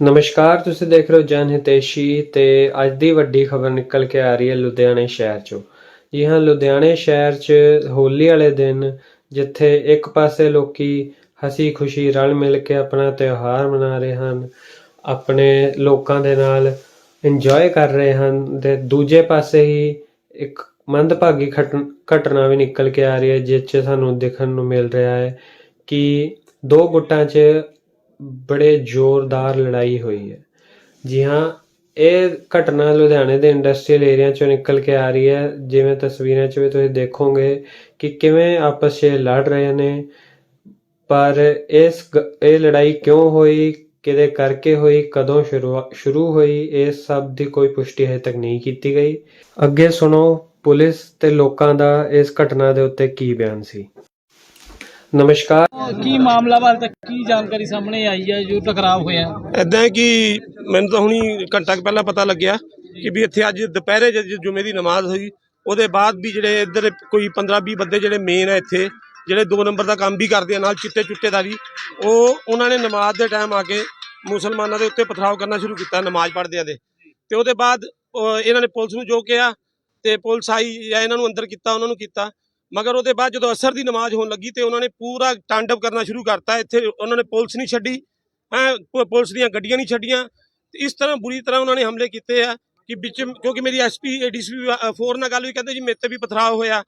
ਨਮਸਕਾਰ, ਤੁਸੀਂ ਦੇਖ ਰਹੇ ਹੋ ਜਨ ਹਿਤੇਸ਼ੀ ਤੇ ਅੱਜ ਦੀ ਵੱਡੀ ਖਬਰ ਨਿਕਲ ਕੇ ਆ ਰਹੀ ਹੈ ਲੁਧਿਆਣੇ ਸ਼ਹਿਰ ਚੋਂ। ਜੀ ਹਾਂ, ਲੁਧਿਆਣੇ ਸ਼ਹਿਰ 'ਚ ਹੋਲੀ ਵਾਲੇ ਦਿਨ ਜਿੱਥੇ ਇੱਕ ਪਾਸੇ ਲੋਕੀ ਹਸੀ ਖੁਸ਼ੀ ਰਲ ਮਿਲ ਕੇ ਆਪਣਾ ਤਿਉਹਾਰ ਮਨਾ ਰਹੇ ਹਨ, ਆਪਣੇ ਲੋਕਾਂ ਦੇ ਨਾਲ ਇੰਜੋਏ ਕਰ ਰਹੇ ਹਨ ਤੇ ਦੂਜੇ ਪਾਸੇ ਹੀ ਇੱਕ ਮੰਦਭਾਗੀ ਘਟ- ਘਟਨਾ ਵੀ ਨਿਕਲ ਕੇ ਆ ਰਹੀ ਹੈ ਜਿਸ 'ਚ ਸਾਨੂੰ ਦੇਖਣ ਨੂੰ ਮਿਲ ਰਿਹਾ ਹੈ ਕਿ ਦੋ ਗੁੱਟਾਂ 'ਚ ਬੜੇ ਜ਼ੋਰਦਾਰ ਲੜਾਈ ਹੋਈ ਹੈ। ਜੀ ਹਾਂ, ਇਹ ਘਟਨਾ ਲੁਧਿਆਣੇ ਦੇ ਇੰਡਸਟਰੀਅਲ ਏਰੀਆ ਚੋਂ ਨਿਕਲ ਕੇ ਆ ਰਹੀ ਹੈ। ਜਿਵੇਂ ਤਸਵੀਰਾਂ 'ਚ ਵੀ ਤੁਸੀਂ ਦੇਖੋਗੇ ਕਿ ਕਿਵੇਂ ਆਪਸ 'ਚ ਲੜ ਰਹੇ ਨੇ। ਪਰ ਇਸ ਇਹ ਲੜਾਈ ਕਿਉਂ ਹੋਈ? ਕਿਹਦੇ ਕਰਕੇ ਹੋਈ? ਕਦੋਂ ਸ਼ੁਰੂ ਸ਼ੁਰੂ ਹੋਈ? ਇਸ ਸਭ ਦੀ ਕੋਈ ਪੁਸ਼ਟੀ ਹਜੇ ਤੱਕ ਨਹੀਂ ਕੀਤੀ ਗਈ। ਅੱਗੇ ਸੁਣੋ, ਪੁਲਿਸ ਤੇ ਲੋਕਾਂ ਦਾ ਇਸ ਘਟਨਾ ਦੇ ਉੱਤੇ ਕੀ ਬਿਆਨ ਸੀ? ਨਮਸਕਾਰ। ਕੀ ਮਾਮਲਾ ਬਾਰੇ ਤੱਕ ਕੀ ਜਾਣਕਾਰੀ ਸਾਹਮਣੇ ਆਈ ਹੈ ਜੋ ਟਕਰਾਅ ਹੋਇਆ? ਹੈ ਕਿ ਮੈਨੂੰ ਤਾਂ ਹੁਣੀ ਘੰਟਾ ਕੁ ਪਹਿਲਾਂ ਪਤਾ ਲੱਗਿਆ ਕਿ ਵੀ ਇੱਥੇ ਅੱਜ ਦੁਪਹਿਰੇ ਜਦ ਜੁਮੇ ਦੀ ਨਮਾਜ਼ ਹੋਈ। ਉਹਦੇ ਬਾਅਦ ਵੀ ਜਿਹੜੇ ਇੱਧਰ ਕੋਈ 15 20 ਬੰਦੇ ਜਿਹੜੇ ਮੇਨ ਹੈ ਇੱਥੇ ਜਿਹੜੇ 2 ਨੰਬਰ ਦਾ ਕੰਮ ਵੀ ਕਰਦੇ ਆ ਨਾਲ ਚਿੱਟੇ ਚੁੱਟੇ ਦਾ ਵੀ ਉਹ ਉਹਨਾਂ ਨੇ ਨਮਾਜ਼ ਦੇ ਟਾਈਮ ਆ ਕੇ ਮੁਸਲਮਾਨਾਂ ਦੇ ਉੱਤੇ ਪਥਰਾਵ ਕਰਨਾ ਸ਼ੁਰੂ ਕੀਤਾ ਨਮਾਜ਼ ਪੜ੍ਹਦਿਆਂ ਦੇ। ਤੇ ਉਹਦੇ ਬਾਅਦ ਉਹ ਇਹਨਾਂ ਨੇ ਪੁਲਿਸ ਨੂੰ ਜੋ ਕਿਹਾ ਤੇ ਪੁਲਿਸ ਆਈ ਜਾਂ ਇਹਨਾਂ ਨੂੰ ਅੰਦਰ ਕੀਤਾ ਉਹਨਾਂ ਨੂੰ ਕੀਤਾ। ਮਗਰ ਉਹਦੇ ਬਾਅਦ ਜਦੋਂ ਅਸਰ ਦੀ ਨਮਾਜ਼ ਹੋਣ ਲੱਗੀ ਤੇ ਉਹਨਾਂ ਨੇ ਪੂਰਾ ਟਾਂਡਵ ਕਰਨਾ ਸ਼ੁਰੂ ਕਰਤਾ। ਇੱਥੇ ਉਹਨਾਂ ਨੇ ਪੁਲਿਸ ਨਹੀਂ ਛੱਡੀ ਹੈਂ ਪੁਲਿਸ ਦੀਆਂ ਗੱਡੀਆਂ ਨਹੀਂ ਛੱਡੀਆਂ। ਇਸ ਤਰ੍ਹਾਂ ਬੁਰੀ ਤਰ੍ਹਾਂ ਉਹਨਾਂ ਨੇ ਹਮਲੇ ਕੀਤੇ ਆ ਕਿ ਵਿੱਚ ਕਿਉਂਕਿ ਮੇਰੀ ਐਸਪੀ ਏਡੀਸੀਪੀ 4 ਨਾਲ ਗੱਲ ਵੀ ਕਹਿੰਦੇ ਜੀ ਮੇਰੇ ਤੇ ਵੀ ਪਥਰਾਅ ਹੋਇਆ।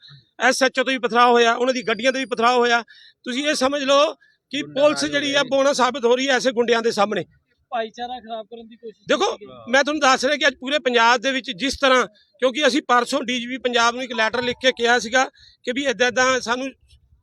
ਐਸਐਚਓ ਤੇ ਵੀ ਪਥਰਾਅ ਹੋਇਆ ਉਹਨਾਂ ਦੀ ਗੱਡੀਆਂ ਤੇ ਵੀ ਪਥਰਾਅ ਹੋਇਆ। ਤੁਸੀਂ ਇਹ ਸਮਝ ਲਓ ਕਿ ਪੁਲਿਸ ਜਿਹੜੀ ਆ ਬੋਣਾ ਸਾਬਤ ਹੋ ਰਹੀ ਹੈ ਐਸੇ ਗੁੰਡਿਆਂ ਦੇ ਸਾਹਮਣੇ। ਭਾਈਚਾਰਾ ਖਰਾਬ ਕਰਨ ਦੀ ਕੋਸ਼ਿਸ਼ ਦੇਖੋ। ਮੈਂ ਤੁਹਾਨੂੰ ਦੱਸ ਰਿਹਾ ਕਿ ਅੱਜ ਪੂਰੇ ਪੰਜਾਬ ਦੇ ਵਿੱਚ ਜਿਸ ਤਰ੍ਹਾਂ ਕਿਉਂਕਿ ਅਸੀਂ ਪਰਸੋਂ ਡੀਜੀਪੀ ਪੰਜਾਬ ਨੂੰ ਇੱਕ ਲੈਟਰ ਲਿਖ ਕੇ ਕਿਹਾ ਸੀਗਾ ਕਿ ਵੀ ਇਦਾਂ ਇਦਾਂ ਸਾਨੂੰ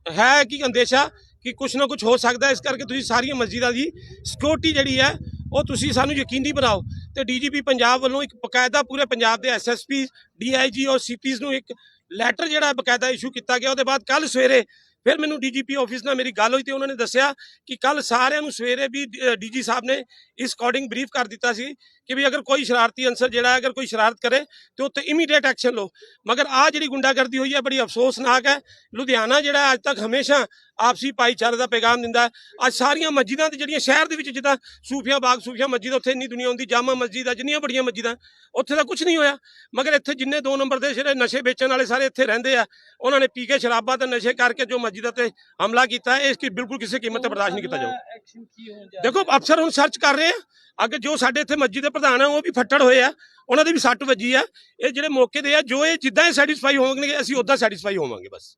ਹੈ ਕਿ ਅੰਦੇਸ਼ਾ ਕਿ ਕੁਝ ਨਾ ਕੁਝ ਹੋ ਸਕਦਾ ਹੈ, ਇਸ ਕਰਕੇ ਤੁਸੀਂ ਸਾਰੀਆਂ ਮਸਜਿਦਾਂ ਦੀ ਸਿਕਿਉਰਿਟੀ ਜਿਹੜੀ ਹੈ ਉਹ ਤੁਸੀਂ ਸਾਨੂੰ ਯਕੀਨੀ ਬਣਾਓ ਤੇ ਡੀਜੀਪੀ ਪੰਜਾਬ ਵੱਲੋਂ ਇੱਕ ਬਕਾਇਦਾ ਪੂਰੇ ਪੰਜਾਬ ਦੇ ਐਸਐਸਪੀ ਡੀਆਈਜੀ ਔਰ ਸੀਪੀਸ ਨੂੰ ਇੱਕ ਲੈਟਰ ਜਿਹੜਾ ਬਕਾਇਦਾ ਇਸ਼ੂ ਕੀਤਾ ਗਿਆ ਉਹਦੇ ਬਾਅਦ ਕੱਲ ਸਵੇਰੇ ਫਿਰ ਮੈਨੂੰ ਡੀਜੀਪੀ ਆਫਿਸ ਨਾਲ ਮੇਰੀ ਗੱਲ ਹੋਈ ਤੇ ਉਹਨਾਂ ਨੇ ਦੱਸਿਆ ਕਿ ਕੱਲ ਸਾਰਿਆਂ ਨੂੰ ਸਵੇਰੇ ਵੀ ਡੀਜੀ ਸਾਹਿਬ ਨੇ ਇਸ ਅਕੋਰਡਿੰਗ ਬਰੀਫ ਕਰ ਦਿੱਤਾ ਸੀ ਕਿ ਵੀ ਅਗਰ ਕੋਈ ਸ਼ਰਾਰਤੀ ਅਨਸਰ ਜਿਹੜਾ ਅਗਰ ਕੋਈ ਸ਼ਰਾਰਤ ਕਰੇ ਤੇ ਉੱਤੇ ਇਮੀਡੀਏਟ ਐਕਸ਼ਨ ਲਓ। ਮਗਰ ਆ ਜਿਹੜੀ ਗੁੰਡਾਗਰਦੀ ਹੋਈ ਹੈ ਬੜੀ ਅਫਸੋਸਨਾਕ ਹੈ। ਲੁਧਿਆਣਾ ਜਿਹੜਾ ਅੱਜ ਤੱਕ ਹਮੇਸ਼ਾ ਆਪਸੀ ਭਾਈਚਾਰੇ ਦਾ ਪੈਗਾਮ ਦਿੰਦਾ। ਅੱਜ ਸਾਰੀਆਂ ਮਸਜਿਦਾਂ ਤੇ ਜਿਹੜੀਆਂ ਸ਼ਹਿਰ ਦੇ ਵਿੱਚ ਜਿੱਦਾਂ ਸੂਫੀਆ ਬਾਗ ਸੂਫੀਆ ਮਸਜਿਦ ਉੱਥੇ ਇੰਨੀ ਦੁਨੀਆ ਹੁੰਦੀ ਜਾਮਾ ਮਸਜਿਦ ਆ ਜਿੰਨੀਆਂ ਬੜੀਆਂ ਮਸਜਿਦਾਂ ਉੱਥੇ ਤਾਂ ਕੁਝ ਨਹੀਂ ਹੋਇਆ। ਮਗਰ ਇੱਥੇ ਜਿੰਨੇ ਦੋ ਨੰਬਰ ਦੇ ਜਿਹੜੇ ਨਸ਼ੇ ਵੇਚਣ ਵਾਲੇ ਸਾਰੇ ਇੱਥੇ ਰਹਿੰਦੇ ਆ ਉਹਨਾਂ ਨੇ ਪੀ ਕੇ ਸ਼ਰਾਬਾਂ ਤੇ ਨਸ਼ੇ ਕਰਕੇ ਜੋ ਮਸਜਿਦਾਂ ਤੇ ਹਮਲਾ ਕੀਤਾ ਇਸ ਕੀ ਬਿਲਕੁਲ ਕਿਸੇ ਕੀਮਤ ਤੇ ਬਰਦਾਸ਼ਤ ਨਹੀਂ ਕੀਤਾ ਜਾਊਗਾ। ਐਕਸ਼ਨ ਕੀ ਹੋਣ ਜਾ ਦੇਖੋ ਅਫਸਰ ਹੁਣ ਸਰਚ ਕਰ ਰਹੇ ਆ। ਅੱਗੇ ਜੋ ਸਾਡੇ ਇੱਥੇ ਮਸਜਿਦ ਦੇ ਪ੍ਰਧਾਨ ਆ ਉਹ ਵੀ ਫੱਟੜ ਹੋਏ ਆ। ਉਹਨਾਂ ਦੀ ਵੀ ਸੱਟ ਵੱਜੀ ਆ। ਇਹ ਜਿਹੜੇ ਮੌਕੇ ਦੇ ਆ ਜੋ ਇਹ ਜਿੱਦਾਂ ਇਹ ਸੈਟੀਸਫਾਈ ਹੋਣਗੇ ਅਸੀਂ ਉਦਾਂ ਸੈਟੀਸਫਾਈ ਹੋਵਾਂਗੇ ਬਸ।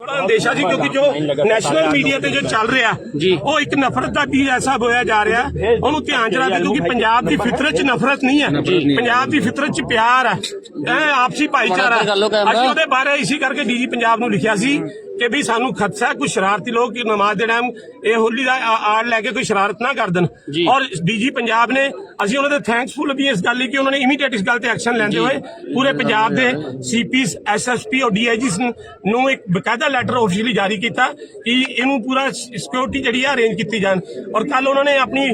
ਬੜਾ ਅੰਦੇਸ਼ਾ ਜੀ ਕਿਉਂਕਿ ਜੋ ਨੈਸ਼ਨਲ ਮੀਡੀਆ ਤੇ ਜੋ ਚੱਲ ਰਿਹਾ ਉਹ ਇੱਕ ਨਫ਼ਰਤ ਦਾ ਵੀ ਐਸਾ ਹੋਇਆ ਜਾ ਰਿਹਾ ਉਹਨੂੰ ਧਿਆਨ ਚ ਰੱਖਦੇ ਕਿਉਂਕਿ ਪੰਜਾਬ ਦੀ ਫਿਤਰਤ ਚ ਨਫ਼ਰਤ ਨਹੀਂ ਹੈ। ਪੰਜਾਬ ਦੀ ਫਿਤਰਤ ਚ ਪਿਆਰ ਹੈ। ਇਹ ਆਪਸੀ ਭਾਈਚਾਰਾ। ਅਸੀਂ ਉਹਦੇ ਬਾਰੇ ਇਸੇ ਕਰਕੇ ਡੀਜੀ ਪੰਜਾਬ ਨੂੰ ਲਿਖਿਆ ਸੀ ਕਿ ਵੀ ਸਾਨੂੰ ਖਦਸ਼ਾ ਹੈ ਕੁਝ ਸ਼ਰਾਰਤੀ ਲੋਕ ਕਿ ਨਮਾਜ਼ ਦੇ ਟਾਈਮ ਇਹ ਹੋਲੀ ਦਾ ਆੜ ਲੈ ਕੇ ਕੋਈ ਸ਼ਰਾਰਤ ਨਾ ਕਰ ਦੇਣ। ਔਰ ਡੀਜੀ ਪੰਜਾਬ ਨੇ ਅਸੀਂ ਉਹਨਾਂ ਦੇ ਥੈਂਕਸਫੁਲ ਵੀ ਇਸ ਗੱਲ ਲਈ ਕਿ ਉਹਨਾਂ ਨੇ ਇਮੀਡੀਏਟ ਇਸ ਗੱਲ ਤੇ ਐਕਸ਼ਨ ਲੈਂਦੇ ਹੋਏ। ਪੂਰੇ ਪੰਜਾਬ ਦੇ ਸੀਪੀਸ ਐਸਐਸਪੀ ਔਰ ਡੀਆਈਜੀਸ ਨੂੰ ਇੱਕ ਬਕਾਇਦਾ ਲੈਟਰ ਆਫੀਸ਼ੀਅਲੀ ਜਾਰੀ ਕੀਤਾ ਕਿ ਇਹਨੂੰ ਪੂਰਾ ਸਿਕਿਉਰਿਟੀ ਜਿਹੜੀ ਆ ਅਰੇਂਜ ਕੀਤੀ ਜਾਣ। ਔਰ ਕੱਲ ਉਹਨਾਂ ਨੇ ਆਪਣੀ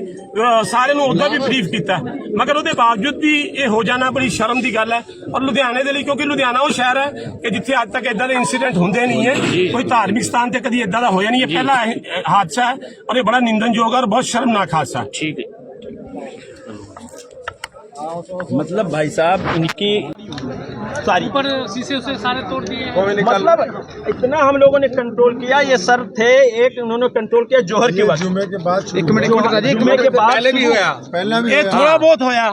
ਸਾਰਿਆਂ ਨੂੰ ਉਹਦਾ ਵੀ ਬਰੀਫ ਕੀਤਾ। ਮਗਰ ਉਹਦੇ ਬਾਵਜੂਦ ਵੀ ਇਹ ਹੋ ਜਾਣਾ ਬੜੀ ਸ਼ਰਮ ਦੀ ਗੱਲ ਹੈ। ਔਰ ਲੁਧਿਆਣੇ ਦੇ ਲਈ ਕਿਉਂਕਿ ਲੁਧਿਆਣਾ ਉਹ ਸ਼ਹਿਰ ਹੈ ਕਿ ਜਿੱਥੇ ਅੱਜ ਤੱਕ ਇਦਾਂ ਦੇ ਇਨਸੀਡੈਂਟ ਹੁੰਦੇ ਨਹੀਂ ਹੈ। ਕੋਈ ਧਾਰਮਿਕ ਸਥਾਨ ਤੇ ਕਦੀ ਇਦਾਂ ਦਾ ਹੋਇਆ ਨਹੀਂ ਇਹ ਪਹਿਲਾ ਇਹ- ਇਹ ਹਾਦਸਾ ਹੈ ਔਰ ਇਹ ਬੜਾ ਨਿੰਦਨਯੋਗ ਔਰ ਬਹੁਤ ਸ਼ਰਮਨਾਕ ਹਾਦਸਾ ਹੈ मतलब भाई साहब इनकी सारी ऊपर शीशे उसे सारे तोड़ दिए मतलब इतना हम लोगों ने कंट्रोल किया ये सर थे एक उन्होंने कंट्रोल किया जोहर के वक्त जुमे के बाद एक मिनट जुमे के बाद पहले भी हुआ पहला भी ਇਹ हुआ। ਥੋੜਾ ਬਹੁਤ ਹੋਇਆ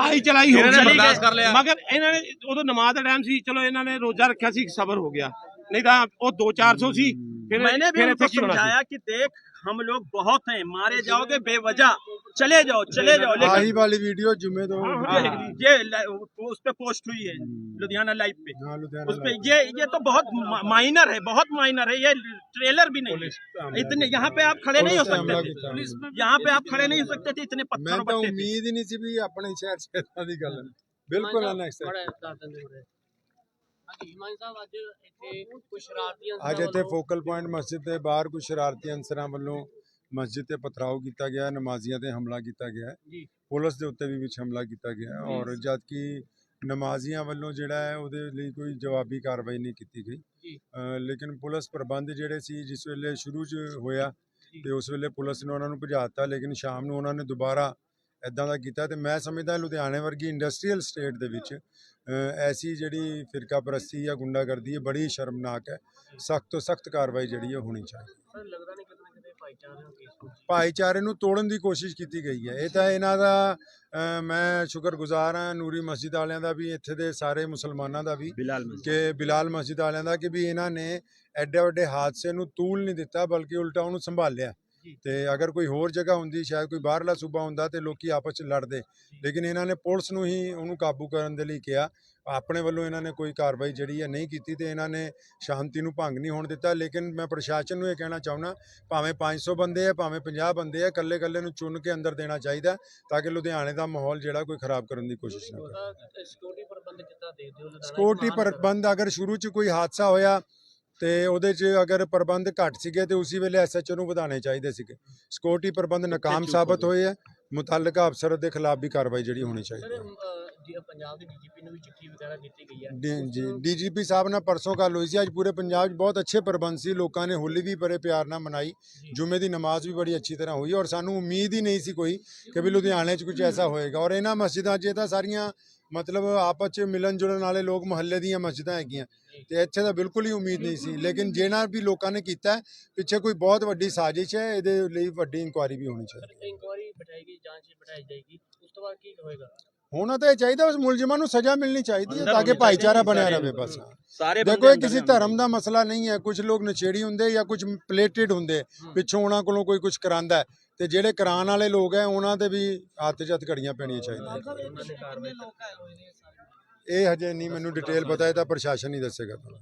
ਆਈ ਚਲਾਈ ਹੋ ਇਹਨਾਂ ਨੇ ਗਈ ਬਰਦਾਸ਼ਤ ਕਰ ਲਿਆ। ਮਗਰ ਇਹਨਾਂ ਨੇ ਉਦੋਂ ਨਮਾਜ਼ ਦਾ ਟਾਈਮ ਸੀ ਚਲੋ ਇਹਨਾਂ ਨੇ ਰੋਜ਼ਾ ਰੱਖਿਆ ਸੀ ਸਬਰ ਹੋ ਗਿਆ नहीं तो वो दो चार सौ सी फिर मैंने भी उनको समझाया कि देख हम लोग बहुत हैं मारे जाओगे बेवजह चले जाओ चले जाओ लेकिन वाली वीडियो जुमे दो हाँ। ये, ये उस पे पोस्ट हुई है लुधियाना लाइव पे लुधियाना उस पे ये ये तो बहुत माइनर है बहुत माइनर है ये ट्रेलर भी नहीं इतने यहाँ पे आप खड़े नहीं हो सकते थे यहाँ पे आप खड़े नहीं हो सकते थे इतने पत्थर उम्मीद ही नहीं सी भी अपने शहर से गल बिल्कुल ਅੱਜ ਇੱਥੇ ਫੋਕਲ ਪੁਆਇੰਟ ਮਸਜਿਦ ਦੇ ਬਾਹਰ ਕੁਝ ਸ਼ਰਾਰਤੀ ਅਨਸਰਾਂ ਵੱਲੋਂ ਮਸਜਿਦ ਤੇ ਪਥਰਾਓ ਕੀਤਾ ਗਿਆ ਨਮਾਜ਼ੀਆਂ ਤੇ ਹਮਲਾ ਕੀਤਾ ਗਿਆ। ਪੁਲਿਸ ਦੇ ਉੱਤੇ ਵੀ ਵਿੱਚ ਹਮਲਾ ਕੀਤਾ ਗਿਆ ਔਰ ਜਦ ਕਿ ਨਮਾਜ਼ੀਆਂ ਵੱਲੋਂ ਜਿਹੜਾ ਹੈ ਉਹਦੇ ਲਈ ਕੋਈ ਜਵਾਬੀ ਕਾਰਵਾਈ ਨਹੀਂ ਕੀਤੀ ਗਈ। ਲੇਕਿਨ ਪੁਲਿਸ ਪ੍ਰਬੰਧ ਜਿਹੜੇ ਸੀ ਜਿਸ ਵੇਲੇ ਸ਼ੁਰੂ 'ਚ ਹੋਇਆ ਤੇ ਉਸ ਵੇਲੇ ਪੁਲਿਸ ਨੇ ਉਹਨਾਂ ਨੂੰ ਭਜਾਤਾ ਲੇਕਿਨ ਸ਼ਾਮ ਨੂੰ ਉਹਨਾਂ ਨੇ ਦੁਬਾਰਾ ਇਦਾਂ ਦਾ ਕੀਤਾ ਤੇ ਮੈਂ ਸਮਝਦਾ ਲੁਧਿਆਣੇ ਵਰਗੀ ਇੰਡਸਟਰੀਅਲ ਸਟੇਟ ਦੇ ਵਿੱਚ ਐਸੀ ਜਿਹੜੀ ਫਿਰਕਾ ਪ੍ਰਸਤੀ ਜਾਂ ਗੁੰਡਾਗਰਦੀ ਹੈ ਬੜੀ ਸ਼ਰਮਨਾਕ ਹੈ। ਸਖਤ ਤੋਂ ਸਖਤ ਕਾਰਵਾਈ ਜਿਹੜੀ ਹੈ ਹੋਣੀ ਚਾਹੀਦੀ ਲੱਗਦਾ ਭਾਈਚਾਰੇ ਨੂੰ ਤੋੜਨ ਦੀ ਕੋਸ਼ਿਸ਼ ਕੀਤੀ ਗਈ ਹੈ। ਇਹ ਤਾਂ ਇਹਨਾਂ ਦਾ ਮੈਂ ਸ਼ੁਕਰਗੁਜ਼ਾਰ ਹਾਂ ਨੂਰੀ ਮਸਜਿਦ ਵਾਲਿਆਂ ਦਾ ਵੀ ਇੱਥੇ ਦੇ ਸਾਰੇ ਮੁਸਲਮਾਨਾਂ ਦਾ ਵੀ ਕਿ ਬਿਲਾਲ ਮਸਜਿਦ ਵਾਲਿਆਂ ਦਾ ਕਿ ਵੀ ਇਹਨਾਂ ਨੇ ਐਡੇ ਵੱਡੇ ਹਾਦਸੇ ਨੂੰ ਤੂਲ ਨਹੀਂ ਦਿੱਤਾ ਬਲਕਿ ਉਲਟਾ ਉਹਨੂੰ ਸੰਭਾਲਿਆ। ਤੇ ਅਗਰ ਕੋਈ ਹੋਰ ਜਗ੍ਹਾ ਹੁੰਦੀ ਸ਼ਾਇਦ ਕੋਈ ਬਾਹਰਲਾ ਸੂਬਾ ਹੁੰਦਾ ਤੇ ਲੋਕੀ ਆਪਸ ਚ ਲੜਦੇ। ਲੇਕਿਨ ਇਹਨਾਂ ਨੇ ਪੁਲਿਸ ਨੂੰ ਹੀ ਉਹਨੂੰ ਕਾਬੂ ਕਰਨ ਦੇ ਲਈ ਕਿਹਾ। ਆਪਣੇ ਵੱਲੋਂ ਇਹਨਾਂ ਨੇ ਕੋਈ ਕਾਰਵਾਈ ਜਿਹੜੀ ਹੈ ਨਹੀਂ ਕੀਤੀ ਤੇ ਇਹਨਾਂ ਨੇ ਸ਼ਾਂਤੀ ਨੂੰ ਭੰਗ ਨਹੀਂ ਹੋਣ ਦਿੱਤਾ। ਲੇਕਿਨ ਮੈਂ ਪ੍ਰਸ਼ਾਸਨ ਨੂੰ ਇਹ ਕਹਿਣਾ ਚਾਹੁੰਦਾ ਭਾਵੇਂ 500 ਬੰਦੇ ਆ ਭਾਵੇਂ 50 ਬੰਦੇ ਆ ਇਕੱਲੇ ਇਕੱਲੇ ਨੂੰ ਚੁਣ ਕੇ ਅੰਦਰ ਦੇਣਾ ਚਾਹੀਦਾ ਤਾਂ ਕਿ ਲੁਧਿਆਣੇ ਦਾ ਮਾਹੌਲ ਜਿਹੜਾ ਕੋਈ ਖਰਾਬ ਕਰਨ ਦੀ ਕੋਸ਼ਿਸ਼ ਨਾ ਕਰੇ। ਸਿਕਿਉਰਿਟੀ ਪ੍ਰਬੰਧ ਕਿੱਦਾਂ ਦੇਖਦੇ ਹੋ? ਲੁਧਿਆਣਾ ਸਿਕਿਉਰਿਟੀ ਪ੍ਰਬੰਧ ਅਗਰ ਸ਼ੁਰੂ 'ਚ ਕੋਈ ਹਾਦਸਾ ਹੋਇਆ ਤੇ ਉਹਦੇ 'ਚ ਅਗਰ ਪ੍ਰਬੰਧ ਘੱਟ ਸੀਗੇ ਤੇ ਉਸੇ ਵੇਲੇ ਐਸਐਚਓ ਨੂੰ ਵਧਾਉਣੇ ਚਾਹੀਦੇ ਸੀਗੇ। ਸਿਕਿਉਰਿਟੀ ਪ੍ਰਬੰਧ ਨਾਕਾਮ ਸਾਬਤ ਹੋਏ ਹੈ ਮੁਤਲਕਾ ਅਫਸਰ ਦੇ ਖਿਲਾਫ ਵੀ ਕਾਰਵਾਈ ਜਿਹੜੀ ਹੋਣੀ ਚਾਹੀਦੀ ਹੈ। ਪੰਜਾਬ ਦੇ ਡੀਜੀਪੀ ਨੂੰ ਵੀ ਚਿੱਠੀ ਵਗੈਰਾ ਦਿੱਤੀ ਗਈ ਹੈ। ਜੀ ਡੀਜੀਪੀ ਸਾਹਿਬ ਨਾਲ ਪਰਸੋਂ ਗੱਲ ਹੋਈ ਸੀ ਅੱਜ ਪੂਰੇ ਪੰਜਾਬ 'ਚ ਬਹੁਤ ਅੱਛੇ ਪ੍ਰਬੰਧ ਸੀ ਲੋਕਾਂ ਨੇ ਹੋਲੀ ਵੀ ਬੜੇ ਪਿਆਰ ਨਾਲ ਮਨਾਈ ਜੁਮੇ ਦੀ ਨਮਾਜ਼ ਵੀ ਬੜੀ ਅੱਛੀ ਤਰ੍ਹਾਂ ਹੋਈ ਔਰ ਸਾਨੂੰ ਉਮੀਦ ਹੀ ਨਹੀਂ ਸੀ ਕੋਈ ਕਿ ਵੀ ਲੁਧਿਆਣੇ 'ਚ ਕੁਝ ਐਸਾ ਹੋਏਗਾ। ਔਰ ਇਹਨਾਂ ਮਸਜਿਦਾਂ 'ਚ ਇਹ ਤਾਂ ਸਾਰੀਆਂ ਮਤਲਬ ਆਪਸ 'ਚ ਮਿਲਣ ਜੁਲਣ ਵਾਲੇ ਲੋਕ ਮੁਹੱਲੇ ਦੀਆਂ ਮਸਜਿਦਾਂ ਹੈਗੀਆਂ। ਤੇ ਇੱਥੇ ਤਾਂ ਬਿਲਕੁਲ ਹੀ ਉਮੀਦ ਨਹੀਂ ਸੀ। ਲੇਕਿਨ ਜਿਹੜਾ ਵੀ ਲੋਕਾਂ ਨੇ ਕੀਤਾ ਹੈ, ਪਿੱਛੇ ਕੋਈ ਬਹੁਤ ਵੱਡੀ ਸਾਜ਼ਿਸ਼ ਹੈ ਇਹਦੇ ਲਈ ਵੱਡੀ ਇਨਕੁਆਇਰੀ ਵੀ ਹੋਣੀ ਚਾਹੀਦੀ। ਇਨਕੁਆਇਰੀ ਬਿਠਾਏਗੀ ਜਾਂਚ ਬਿਠਾਈ ਜਾਏਗੀ। ਉਸ ਤੋਂ ਬਾਅਦ ਕੀ ਹੋਏਗਾ? ਹੋਣਾ ਤਾਂ ਇਹ ਚਾਹੀਦਾ ਉਸ ਮੁਲਜ਼ਮਾਂ ਨੂੰ ਸਜ਼ਾ ਮਿਲਣੀ ਚਾਹੀਦੀ ਹੈ ਅੰਦਰ ਤਾਂ ਕਿ ਹੋਣੀ ਭਾਈਚਾਰਾ ਚਾਹੀਦੀ ਬਣਿਆ ਰਹੇ ਬਸ। ਦੇਖੋ ਇਹ ਕਿਸੇ ਧਰਮ ਦਾ ਮਸਲਾ ਨਹੀਂ ਹੈ। ਕੁਝ ਲੋਕ ਨਸ਼ੇੜੀ ਹੁੰਦੇ ਜਾਂ ਕੁਝ ਪਲੇਟਡ ਹੁੰਦੇ। ਪਿੱਛੋਂ ਉਹਨਾਂ ਕੋਲੋਂ ਕੋਈ ਕੁਝ ਕਰਾਂਦਾ ਹੈ। ਤੇ ਜਿਹੜੇ ਕਰਾਉਣ ਵਾਲੇ ਲੋਕ ਹੈ ਉਹਨਾਂ ਤੇ ਵੀ ਹੱਥ 'ਚ ਘੜੀਆਂ ਪੈਣੀਆਂ ਚਾਹੀਦੀਆਂ। ਇਹ ਹਜੇ ਨਹੀਂ ਮੈਨੂੰ ਡਿਟੇਲ ਪਤਾ ਇਹ ਤਾਂ ਪ੍ਰਸ਼ਾਸਨ ਹੀ ਦੱਸੇਗਾ ਤੁਹਾਨੂੰ।